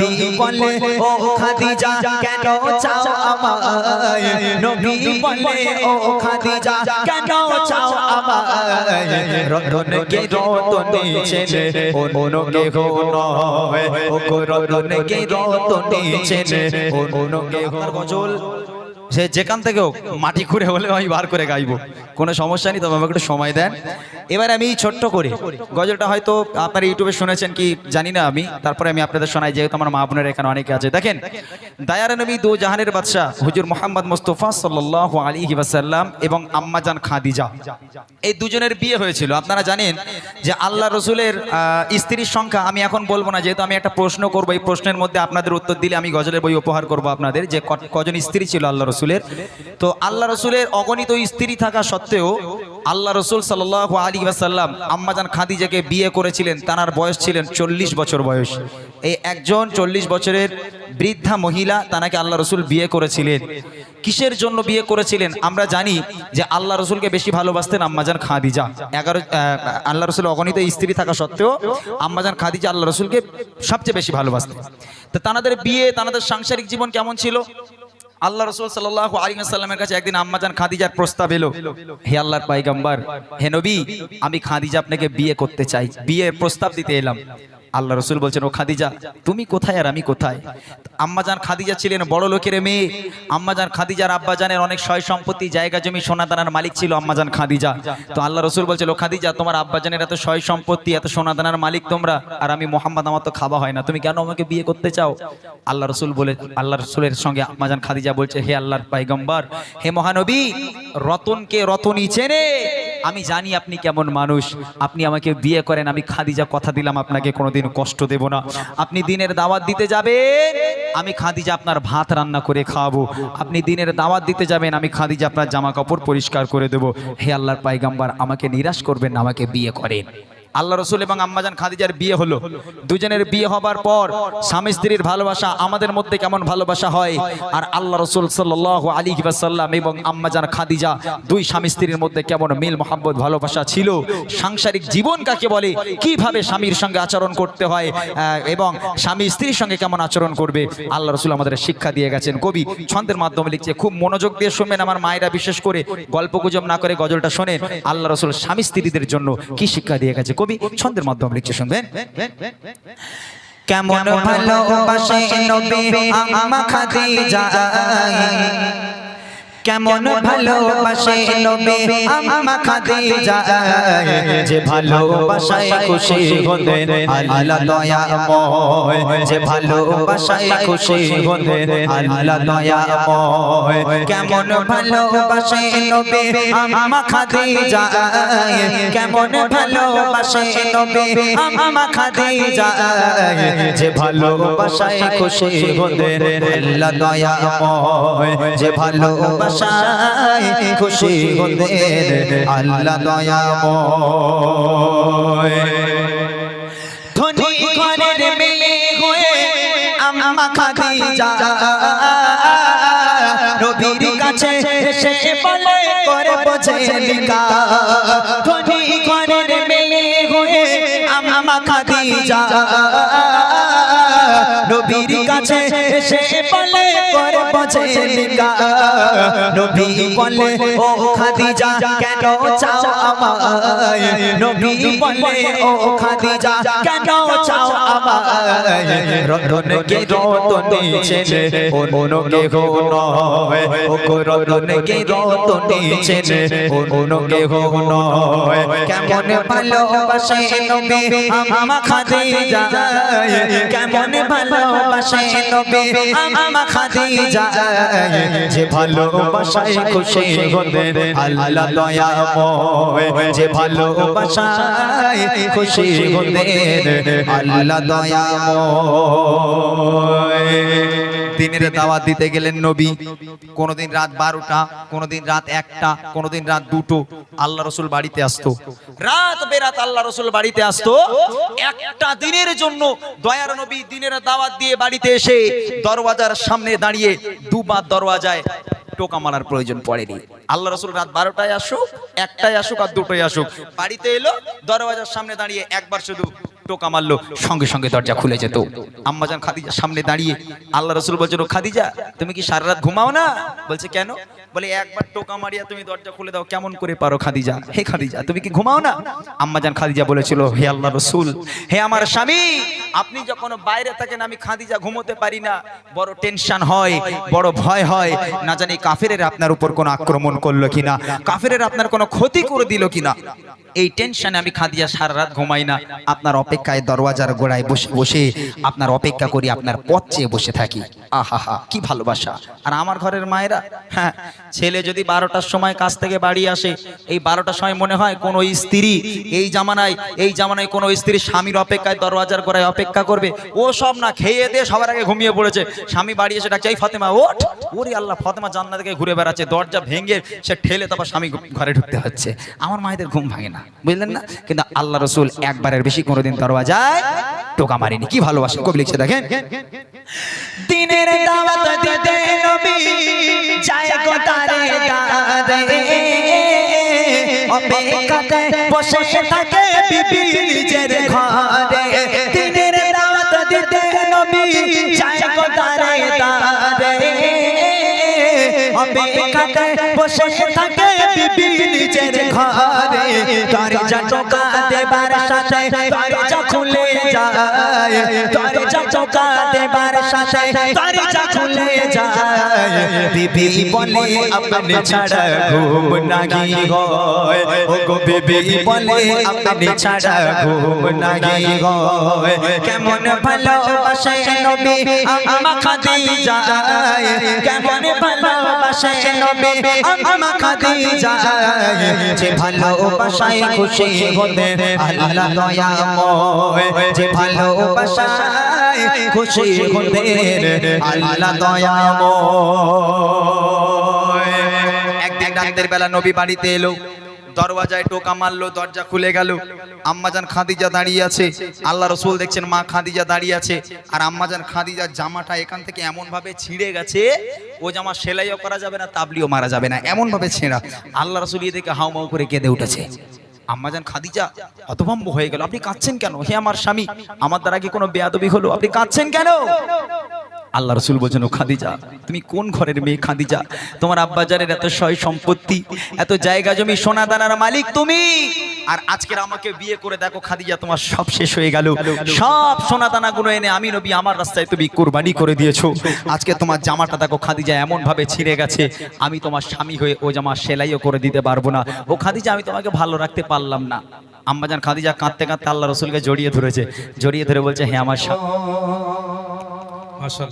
নবী বলে, ও খাদিজা, কেন চাও আমায়? নবী বলে, ও খাদিজা, কেন চাও আমায়? রতন কে রতন ছেলে অন্য কেহ নয়। ও রতন কে রতন ছেলে অন্য কে গজল সে যেখান থেকে হোক, মাটি খুঁড়ে হলে আমি বার করে গাইবো। কোনো সমস্যা নেই, তবে আমাকে একটু সময় দেন। এবার আমি ছোট্ট করে, গজলটা হয়তো আপনারা ইউটিউবে শুনেছেন কি, জানি না আমি, তারপরে আমি আপনাদের শোনাই, যেহেতু আমার মা বোনের এখানে অনেকে আছে। দেখেন, দায়ার নবী দু জাহানের বাদশাহ, হুজুর মোহাম্মদ মুস্তফা সাল্লাহ আলী ওয়াসাল্লাম এবং আম্মাজান খাদিজা। এই দুজনের বিয়ে হয়েছিল। আপনারা জানেন যে আল্লাহ রসুলের স্ত্রীর সংখ্যা, আমি এখন বলব না, যেহেতু আমি একটা প্রশ্ন করব, এই প্রশ্নের মধ্যে আপনাদের উত্তর দিলে আমি গজলের বই উপহার করব আপনাদের, যে কজন স্ত্রী ছিল আল্লাহ রসুলের। তো আল্লাহ রসুলের অগণিত স্ত্রী থাকা সত্ত্বেও আল্লাহ রসুল সাল্লাহ আলী ওয়াসাল্লাম আম্মাজান খাদিজাকে বিয়ে করেছিলেন তার বয়স ছিলেন চল্লিশ বছর বয়স। এই একজন চল্লিশ বছরের বৃদ্ধা মহিলা তানাকে আল্লাহ রসুল বিয়ে করেছিলেন। কিসের জন্য বিয়ে করেছিলেন? আমরা জানি যে আল্লাহ রসুলকে বেশি ভালোবাসতেন আম্মাজান খাদিজা। এগারো আল্লাহ রসুল অগণিত স্ত্রী থাকা সত্ত্বেও আম্মাজান খাদিজা আল্লাহ রসুলকে সবচেয়ে বেশি ভালোবাসতেন। তো তানাদের বিয়ে, তানাদের সাংসারিক জীবন কেমন ছিল? আল্লাহ রসুল সাল্লাহ আলিমাসাল্লামের কাছে একদিন আম্মাজান খাদিজার প্রস্তাব এলো। হে আল্লাহর পাইগাম্বার, হে নবী, আমি খাদিজা আপনাকে বিয়ে করতে চাই, বিয়ের প্রস্তাব দিতে এলাম। আল্লাহ রসুল বলছেন, ও খাদিজা, তুমি কোথায় আর আমি কোথায়? আম্মাজান খাদিজা ছিলেন বড় লোকের মেয়ে। আম্মাজান খাদিজার আব্বাজানের অনেক সয় সম্পত্তি, জায়গা জমি, সোনা দানার মালিক ছিল আম্মাজান খাদিজা। তো আল্লাহ রসুল বলছিল খাদিজা, তোমার আব্বাজানের এত সয় সম্পত্তি, এত সোনা দানার মালিক তোমরা, আর আমি মোহাম্মদ, আমার তো খাওয়া হয় না। তুমি কেন আমাকে বিয়ে করতে চাও? আল্লাহ রসুল বলে আল্লাহ রসুলের সঙ্গে আম্মাজান খাদিজা বলছে, হে আল্লাহর পাইগম্বর, হে মহানবী, রতনকে রতনই চেনে আমি জানি আপনি কেমন মানুষ। আপনি আমাকে বিয়ে করেন, আমি খাদিজা কথা দিলাম, আপনাকে কোনোদিন কষ্ট দেব না। আপনি দিনের দাওয়াত দিতে যাবেন, আমি খাদিজা আপনার ভাত রান্না করে খাওয়াবো। আপনি দিনের দাওয়াত দিতে যাবেন, আমি খাদিজা আপনার জামা কাপড় পরিষ্কার করে দেবো। হে আল্লাহর পাইগাম্বার, আমাকে নিরাশ করবেন আমাকে বিয়ে করেন। আল্লাহ রসুল এবং আম্মাজান খাদিজার বিয়ে হলো। দুজনের বিয়ে হবার পর স্বামী স্ত্রীর ভালোবাসা আমাদের মধ্যে কেমন ভালোবাসা হয়? আর আল্লাহ রসুল সাল্লাহ আলী সাল্লাম এবং আম্মাজান খাদিজা দুই স্বামী স্ত্রীর মধ্যে কেমন মিল মোহাম্মদ ভালোবাসা ছিল? সাংসারিক জীবন কাকে বলে? কীভাবে স্বামীর সঙ্গে আচরণ করতে হয় এবং স্বামী স্ত্রীর সঙ্গে কেমন আচরণ করবে? আল্লাহ রসুল আমাদের শিক্ষা দিয়ে গেছেন। কবি ছন্দের মাধ্যমে লিখছে, খুব মনোযোগ দিয়ে শুনবেন আমার মায়েরা, বিশেষ করে গল্প গুজব না করে গজলটা শোনেন। আল্লাহ রসুল স্বামী স্ত্রীদের জন্য কি শিক্ষা দিয়ে গেছে? কবি ছন্দের মাধ্যমে লিখছে শুনবেন। কেমন ভালোবাসে নবী আমা খাদিজা? কেমন ভালোবাসে নবী? আমা খাদিজা। যে ভালোবাসায় খুশি হতেন আল্লাহ দয়াময় যে ভালোবাসায় খুশি হতেন আল্লাহ দয়াময় কেমন ভালোবাসে নবী? আমা খাদিজা। কেমন ভালোবাসে নবী? আমা খাদিজা। যে ভালোবাসায় খুশি হতেন আল্লাহ দয়াময় যে ভালোবাসায় খুশি হতেন আল্লাহ দয়াময় ধনী ঘরের মেয়ে হয়ে আম্মা খাদিজা। নবীর কাছে এসে বলে করে বোঝে লিকা ধনী ঘরের মেয়ে হয়ে আম্মা খাদিজা। কাছে এসে বলে করে বোঝে লিকা নবী বলে, ও খাদিজা, কেন চাও আমায়? নবী বলে, ও খাদিজা, কেন চাও আমায়? রতন কে রতন ছেলে অন্য কেহ নয়। ও রতন কে রতন ছেলে অন্য কেহ নয়। কেমন ভালোবাসে নবী আমা খাদিজা? কেমন ভালোবাসে দিনের দাওয়াত দিতে গেলেন নবী। কোনোদিন রাত বারোটা কোনোদিন রাত একটা কোনোদিন রাত দুটো আল্লাহ রসুল বাড়িতে আসতো। রাত বেরাত আল্লাহ রসুল বাড়িতে আসতো। একটা দিনের জন্য দয়ার নবী দিনের দাওয়াত দিয়ে বাড়িতে এসে দরওয়াজার সামনে দাঁড়িয়ে দুবার দরওয়াজায় টোকা মারার প্রয়োজন পড়েনি। আল্লাহ রসুল রাত বারোটায় আসুক একটাই আসুক আর দুটোই আসুক। বাড়িতে এলো, দরওয়াজার সামনে দাঁড়িয়ে একবার শুধু টোকা মারলো, সঙ্গে সঙ্গে দরজা খুলে যেত। আম্মাজান খাদিজার সামনে দাঁড়িয়ে আল্লাহ রসুল বলছেন "ও খাদিজা, তুমি কি সারা রাত ঘুমাও না? বলছে, কেন? বলে, একবার টোকা মারিয়া তুমি দরজা খুলে দাও, কেমন করে পারো খাদিজা? হে খাদিজা, তুমি কি ঘুমাও না? আম্মাজান খাদিজা বলেছিল, হে আল্লাহ রসুল, হে আমার স্বামী, আপনি যখন বাইরে থাকেন, আমি খাদিজা ঘুমোতে পারি না। বড় টেনশন হয়, বড় ভয় হয়। না জানি কাফেরের আপনার উপর কোনো আক্রমণ করল কিনা, কাফেরের আপনার কোনো ক্ষতি করে দিল কিনা। এই টেনশনে আমি খাদিজা সারা রাত ঘুমাই না। আপনার অপেক্ষায় দরওয়াজার গোড়ায় বসে বসে আপনার অপেক্ষা করি আপনার পথ চেয়ে বসে থাকি। আহা কি ভালোবাসা। আর আমার ঘরের মায়েরা হ্যাঁ ছেলে যদি বারোটার সময় কাজ থেকে বাড়ি আসে, এই বারোটার সময় মনে হয় কোনো স্ত্রী এই জামানায় এই জামানায় কোনো স্ত্রী স্বামীর অপেক্ষায় দরওয়াজার গোড়ায় অপেক্ষা করবে। ও সব না খেয়ে দিয়ে সবার আগে ঘুমিয়ে পড়েছে। স্বামী বাড়ি এসে ডাকছে, এই ফাতেমা, ওঠ! ওরে আল্লাহ, ফাতেমা জান্নাত থেকে ঘুরে বেড়াচ্ছে, দরজা ভেঙে সে ঠেলে তারপর স্বামী ঘরে ঢুকতে হচ্ছে। আমার মায়েদের ঘুম ভাঙে না, বুঝলেন না? কিন্তু আল্লাহ রসুল একবারের বেশি কোনোদিন দরওয়াজায় টোকা মারিনি। কি ভালোবাসে কবি লিখছে দেখেন। দিনের দাওয়াত দিতে নবী। যায় গো তারে দারে অপেক্ষাতে বসে থাকে বিবি নিজের ঘরে। দিনের দাওয়াত দিতে নবী। যায় গো তারে দারে অপেক্ষাতে বসে থাকে বিবি নিজের ঘরে। দরজা টোকা দেবার সাথে দরজা খুলে যায়। দরজা টোকা দেবার সাথে দরজা খুলে যায়। বিবি বলে আপনি ছাড়া ঘুম নাগি হয়? ও গো বিবি বলে আপনি ছাড়া ঘুম নাগি হয়? কেমন ভালোবাসে নবী আমা খাদিজা? কেমন ভালোবাসে নবী আমা খাদিজা, যে ভালোবাসায় খুশি হতে আল্লাহ দয়াময়, যে ভালোবাসায় খুশি হতে আল্লাহ দয়াময়। একদিন রাতের বেলা নবী বাড়িতে এলো। দরওয়াজায় টোকা মারলো, দরজা খুলে গেল। আম্মাজান খাদিজা দাঁড়িয়ে আছে। আল্লাহ রসুল দেখছেন মা খাদিজা দাঁড়িয়ে আছে। আর আম্মাজান খাদিজার জামাটা এখান থেকে এমন ভাবে ছিঁড়ে গেছে, ও জামা সেলাইও করা যাবে না, তাবলিও মারা যাবে না এমন ভাবে ছেঁড়া। আল্লাহ রসুল ইয়ে দেখে হাউমাউ করে কেঁদে উঠেছে। আম্মাজান খাদিজা হতভম্ব হয়ে গেল, আপনি কাঁদছেন কেন? হে আমার স্বামী, আমার দ্বারা কি কোনো বেয়াদবি হলো? আপনি কাঁদছেন কেন? আল্লাহ রসুল বলছেন, ও খাদিজা, তুমি কোন ঘরের মেয়ে খাদিজা? তোমার আব্বাজারের এত সয় সম্পত্তি, এত জায়গা জমি সোনা দানার মালিক তুমি। আর আজকের আমাকে বিয়ে করে দেখো, খাদিজা, তোমার সব শেষ হয়ে গেল। সব সোনা দানা গুলো এনে আমি নবী, আমার রাস্তায় তুমি কোরবানি করে দিয়েছ। আজকে তোমার জামাটা দেখো, খাদিজা এমন ভাবে ছিঁড়ে গেছে। আমি তোমার স্বামী হয়ে ও জামা সেলাইও করে দিতে পারব না। ও খাদিজা, আমি তোমাকে ভালো রাখতে পারলাম না। আম্মাজান খাদিজা কাঁদতে কাঁদতে আল্লাহ রসুলকে জড়িয়ে ধরেছে। জড়িয়ে ধরে বলছে হ্যাঁ আমার